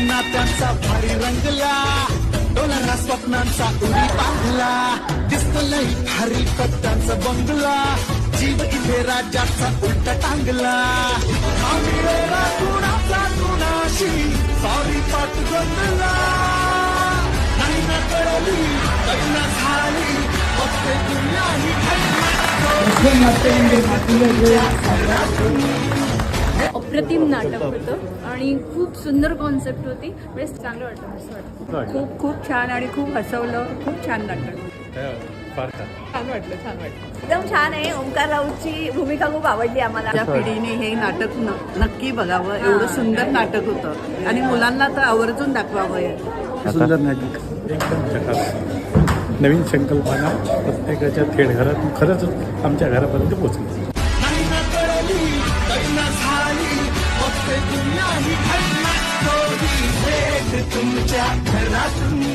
डोळ्यांना त्यांचा भारी रंगला. डोळ्यांना स्वप्नांचा उडी बांधला दिसतलंही भारी पत्त्यांचा बंगला. जीव इथे राज्याचा उलट टांगला. कुणाशी सॉरी बंगला नाही ना झाली. अप्रतिम नाटक होतं आणि खूप सुंदर कॉन्सेप्ट होती. म्हणजे चांगलं वाटलं वाटलं. खूप खूप छान आणि खूप हसवलं खूप छान नाटक. एकदम छान आहे. ओंकार राऊतची भूमिका खूप आवडली आम्हाला. त्या पिढीने हे नाटक न- नक्की बघावं. एवढं सुंदर नाटक होतं. आणि मुलांना तर आवर्जून दाखवावं हे. सुंदर नाटक. एकदम नवीन संकल्पना प्रत्येकाच्या थेट घरात खरंच आमच्या घरापर्यंत पोहोचली. नाही खरणात तो तुमच्या घरातून.